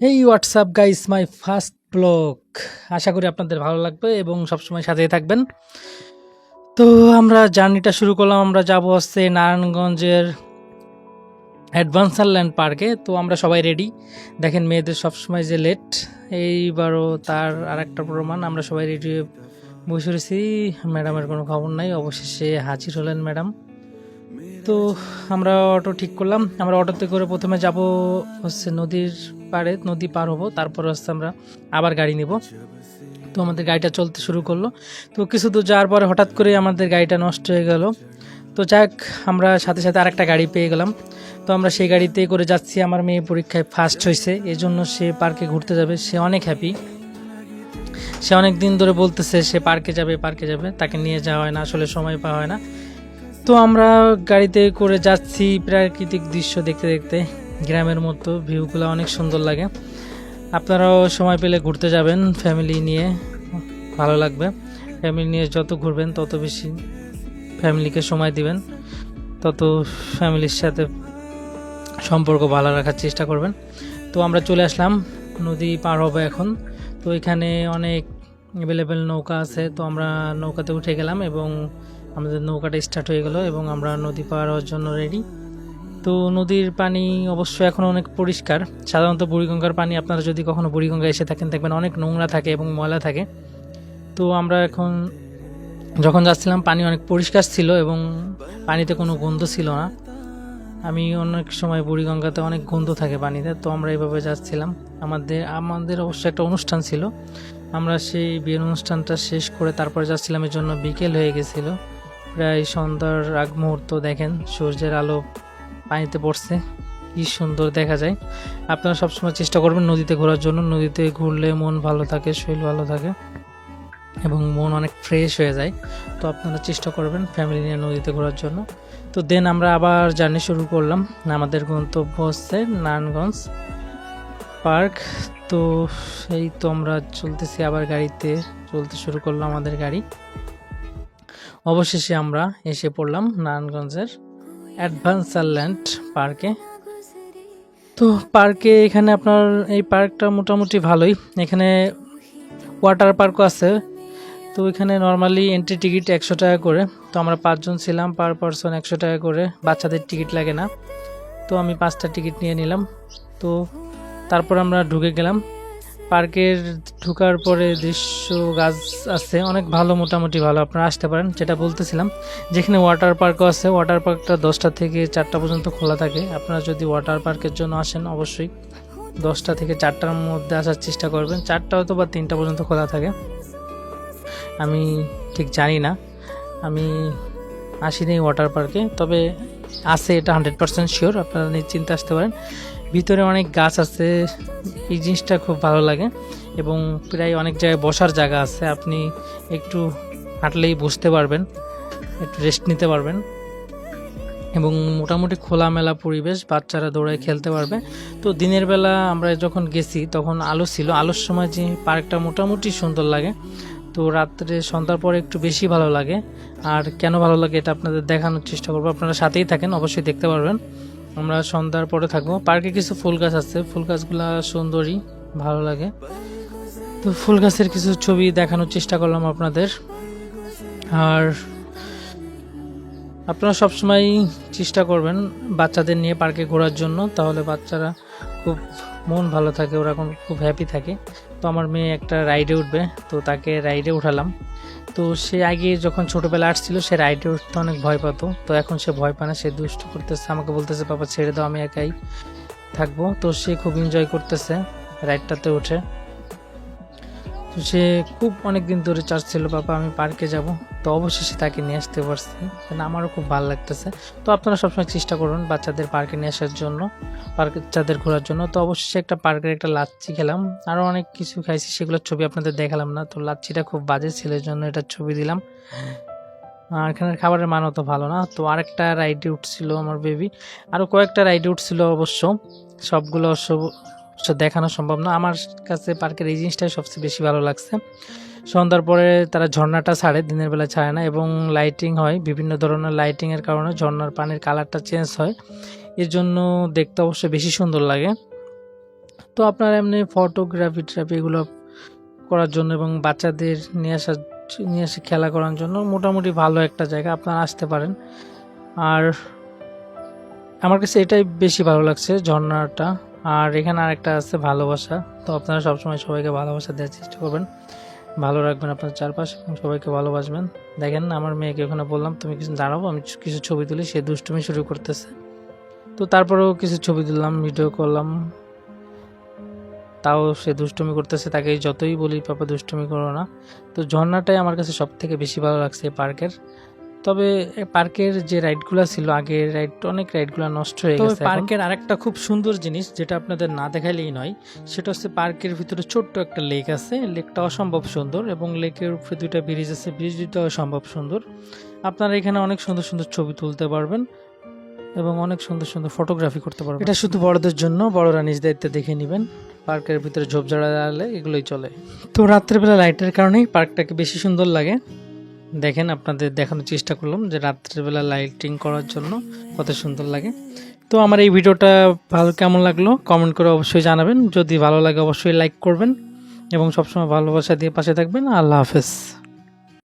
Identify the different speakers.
Speaker 1: এই WhatsApp guys my first blog আশা করি আপনাদের ভালো লাগবে এবং সবসময় সাথেই থাকবেন। তো আমরা জার্নিটা শুরু করলাম। আমরা যাব হচ্ছে নারায়ণগঞ্জের অ্যাডভান্সার ল্যান্ড পার্কে। তো আমরা সবাই রেডি দেখেন মেয়েদের সবসময় যে লেট এইবারও তার আর একটা প্রমাণ। আমরা সবাই রেডি বসে রয়েছি। ম্যাডামের কোনো খবর নাই। অবশেষে হাজির হলেন ম্যাডাম। তো আমরা অটো ঠিক করলাম। আমরা অটোতে করে প্রথমে যাব হচ্ছে নদীর পাড়ে, নদী পার হব, তারপর হচ্ছে আমরা আবার গাড়ি নিব। তো আমাদের গাড়িটা চলতে শুরু করল। তো কিছু দূর যাওয়ার পরে হঠাৎ করে আমাদের গাড়িটা নষ্ট হয়ে গেল। তো যাক, আমরা সাথে সাথে আরেকটা গাড়ি পেয়ে গেলাম। তো আমরা সেই গাড়িতে করে যাচ্ছি। আমার মেয়ে পরীক্ষায় ফার্স্ট হয়েছে এই জন্য সে পার্কে ঘুরতে যাবে। সে অনেক হ্যাপি সে অনেক দিন ধরে বলতেছে, সে পার্কে যাবে পার্কে যাবে। তাকে নিয়ে যাওয়া হয় না, আসলে সময় পাওয়া হয় না। তো আমরা গাড়িতে করে যাচ্ছি প্রাকৃতিক দৃশ্য দেখতে দেখতে। গ্রামের মতো ভিউগুলো অনেক সুন্দর লাগে। আপনারাও সময় পেলে ঘুরতে যাবেন ফ্যামিলি নিয়ে। ভালো লাগবে। ফ্যামিলি নিয়ে যত ঘুরবেন, তত বেশি ফ্যামিলিকে সময় দিবেন। তত ফ্যামিলির সাথে সম্পর্ক ভালো রাখার চেষ্টা করবেন। তো আমরা চলে আসলাম। নদী পার হবে এখন। তো এখানে অনেক অ্যাভেলেবেল নৌকা আছে। তো আমরা নৌকাতে উঠে গেলাম এবং আমাদের নৌকাটা স্টার্ট হয়ে গেল এবং আমরা নদী পার হওয়ার জন্য রেডি তো নদীর পানি অবশ্য এখন অনেক পরিষ্কার। সাধারণত বুড়িগঙ্গার পানি আপনারা যদি কখনো বুড়িগঙ্গা এসে থাকেন, দেখবেন অনেক নোংরা থাকে এবং ময়লা থাকে। তো আমরা এখন যখন যাচ্ছিলাম, পানি অনেক পরিষ্কার ছিল এবং পানিতে কোনো গন্ধ ছিল না। আমি অনেক সময় বুড়িগঙ্গাতে অনেক গন্ধ থাকে পানিতে, তো আমরা এইভাবে যাচ্ছিলাম। আমাদের আমাদের অবশ্য একটা অনুষ্ঠান ছিল। আমরা সেই বিয়ের অনুষ্ঠানটা শেষ করে তারপরে যাচ্ছিলাম, এর জন্য বিকেল হয়ে গেছিল। প্রায় সন্ধ্যার আগ মুহূর্ত দেখেন, সূর্যের আলো পানিতে পড়ছে। কি সুন্দর দেখা যায়। আপনারা সবসময় চেষ্টা করবেন নদীতে ঘোরার জন্য। নদীতে ঘুরলে মন ভালো থাকে, শরীর ভালো থাকে এবং মন অনেক ফ্রেশ হয়ে যায়। তো আপনারা চেষ্টা করবেন ফ্যামিলি নিয়ে নদীতে ঘোরার জন্য। তো দেন আমরা আবার জার্নি শুরু করলাম। আমাদের গন্তব্য হচ্ছে নারায়ণগঞ্জ পার্ক। তো এই তো আমরা চলতেছি আবার গাড়িতে। চলতে শুরু করলাম আমাদের গাড়ি। অবশেষে আমরা এসে পড়লাম নারায়ণগঞ্জের অ্যাডভান্সার ল্যান্ড পার্কে। তো পার্কে এখানে আপনার এই পার্কটা মোটামুটি ভালোই। এখানে ওয়াটার পার্কও আছে। তো এখানে নর্মালি এন্ট্রি টিকিট একশো টাকা করে। তো আমরা পাঁচজন ছিলাম, পার পারসন একশো টাকা করে। বাচ্চাদের টিকিট লাগে না। তো আমি পাঁচটা টিকিট নিয়ে নিলাম। তো তারপর আমরা ঢুকে গেলাম। পার্কের ঢুকার পরে দৃশ্য গাছ আছে, অনেক ভালো, মোটামুটি ভালো। আপনারা আসতে পারেন, যেটা বলতেছিলাম। যেখানে ওয়াটার পার্কও আছে ওয়াটার পার্কটা দশটা থেকে চারটা পর্যন্ত খোলা থাকে। আপনারা যদি ওয়াটার পার্কের জন্য আসেন, অবশ্যই দশটা থেকে চারটার মধ্যে আসার চেষ্টা করবেন। চারটা হয়তো বা তিনটা পর্যন্ত খোলা থাকে। আমি ঠিক জানি না। আমি আসিনি ওয়াটার পার্কে তবে আছে এটা হান্ড্রেড পার্সেন্ট শিওর আপনারা নিশ্চিন্তে আসতে পারেন। ভিতরে অনেক গাছ আছে। এই জিনিসটা খুব ভালো লাগে এবং প্রায় অনেক জায়গায় বসার জায়গা আছে। আপনি একটু হাঁটলেই বসতে পারবেন, একটু রেস্ট নিতে পারবেন এবং মোটামুটি খোলামেলা পরিবেশ, বাচ্চারা দৌড়ায় খেলতে পারবে। তো দিনের বেলা আমরা যখন গেছি, তখন আলো ছিল। আলোর সময় যে পার্কটা মোটামুটি সুন্দর লাগে। তো রাত্রে সন্ধ্যার পরে একটু বেশি ভালো লাগে। আর কেন ভালো লাগে এটা আপনাদের দেখানোর চেষ্টা করব। আপনারা সাথেই থাকেন, অবশ্যই দেখতে পারবেন। আমরা সন্ধ্যার পরে থাকব। পার্কে কিছু ফুল গাছ আছে। ফুল গাছগুলা সুন্দরী, ভালো লাগে। তো ফুল গাছের কিছু ছবি দেখানোর চেষ্টা করলাম আপনাদের। আর আপনারা সবসময় চেষ্টা করবেন বাচ্চাদের নিয়ে পার্কে ঘোরার জন্য। তাহলে বাচ্চারা খুব মন ভালো থাকে, ওরা এখন খুব হ্যাপি থাকে। তো আমার মেয়ে একটা রাইডে উঠবে, তো তাকে রাইডে উঠালাম। তো সে আগে যখন ছোটোবেলা আসছিল, সে রাইডে উঠতে অনেক ভয় পেত। তো এখন সে ভয় পায় না, সে দুষ্ট করতেছে। আমাকে বলতেছে, বাবা, ছেড়ে দাও, আমি একাই থাকব। তো সে খুব এনজয় করতেছে রাইডটাতে উঠে। তো সে খুব অনেক দিন ধরে চাচ্ছিল বাবা, আমি পার্কে যাব। তো অবশেষে তাকে নিয়ে আসতে পারছি। কারণ আমারও খুব ভালো লাগতেছে। তো আপনারা সবসময় চেষ্টা করুন বাচ্চাদের পার্কে নিয়ে আসার জন্য, পার্কে বাচ্চাদের ঘোরার জন্য। তো অবশ্যই একটা পার্কের একটা লাচ্ছি খেলাম। আরও অনেক কিছু খাইছি, সেগুলোর ছবি আপনাদের দেখালাম না। তো লাচ্ছিটা খুব বাজে ছেলের জন্য এটা ছবি দিলাম। আর এখানের খাবারের মান অত ভালো না। তো আরেকটা রাইডে উঠছিল আমার বেবি। আরও কয়েকটা রাইডে উঠছিল অবশ্য। সবগুলো দেখানো সম্ভব না। আমার কাছে পার্কের এই জিনিসটাই সবচেয়ে বেশি ভালো লাগছে। সন্ধ্যার পরে তারা ঝর্ণাটা ছাড়ে, দিনের বেলা ছাড়ে না এবং লাইটিং হয়। বিভিন্ন ধরনের লাইটিংয়ের কারণে ঝর্ণার পানির কালারটা চেঞ্জ হয়। এর জন্য দেখতে অবশ্যই বেশি সুন্দর লাগে। তো আপনারা এমনি ফটোগ্রাফি ট্রাফি এগুলো করার জন্য এবং বাচ্চাদের নিয়ে আসার, নিয়ে এসে খেলা করার জন্য মোটামুটি ভালো একটা জায়গা আপনারা আসতে পারেন। আর আমার কাছে এটাই বেশি ভালো লাগছে ঝর্ণাটা। আর এখানে আরেকটা আছে ভালোবাসা। তো আপনারা সবসময় সবাইকে ভালোবাসা দেওয়ার চেষ্টা করবেন। ভালো রাখবেন আপনার চারপাশ এবং সবাইকে ভালোবাসবেন। দেখেন, আমার মেয়েকে ওখানে বললাম, তুমি কিছু দাঁড়াবো আমি কিছু ছবি তুলি। সে দুষ্টুমি শুরু করতেছে। তো তারপরেও কিছু ছবি তুললাম ভিডিও করলাম। তাও সে দুষ্টুমি করতেছে, তাকে যতই বলি, পাপা, দুষ্টুমি করো না। তো ঝর্ণাটাই আমার কাছে সব থেকে বেশি ভালো লাগছে এই পার্কের। তবে পার্কের যে রাইডগুলো ছিল আগে রাইড অনেক রাইডগুলো নষ্ট হয়ে গেছে পার্কের আরেকটা খুব সুন্দর জিনিস যেটা আপনাদের না দেখাইলেই নয় সেটা হচ্ছে পার্কের ভিতরে ছোট্ট একটা লেক আছে। লেকটা অসম্ভব সুন্দর এবং লেকের উপরে দুইটা ব্রিজ আছে ব্রিজ অসম্ভব সুন্দর। আপনারা এখানে অনেক সুন্দর সুন্দর ছবি তুলতে পারবেন এবং অনেক সুন্দর সুন্দর ফটোগ্রাফি করতে পারবেন। এটা শুধু বড়দের জন্য বড়রা নিজ দায়িত্বে দেখে নেবেন। পার্কের ভিতরে ঝোপঝাড়া দাঁড়ালে এগুলোই চলে। তো রাত্রেবেলা লাইটের কারণেই পার্কটাকে বেশি সুন্দর লাগে। দেখেন, আপনাদের দেখানোর চেষ্টা করলাম যে রাত্রেবেলা লাইটিং করার জন্য কত সুন্দর লাগে। তো আমার এই ভিডিওটা ভালো কেমন লাগল কমেন্ট করে অবশ্যই জানাবেন। যদি ভালো লাগে অবশ্যই লাইক করবেন এবং সবসময় ভালোবাসা দিয়ে পাশে থাকবেন। আল্লাহ হাফেজ।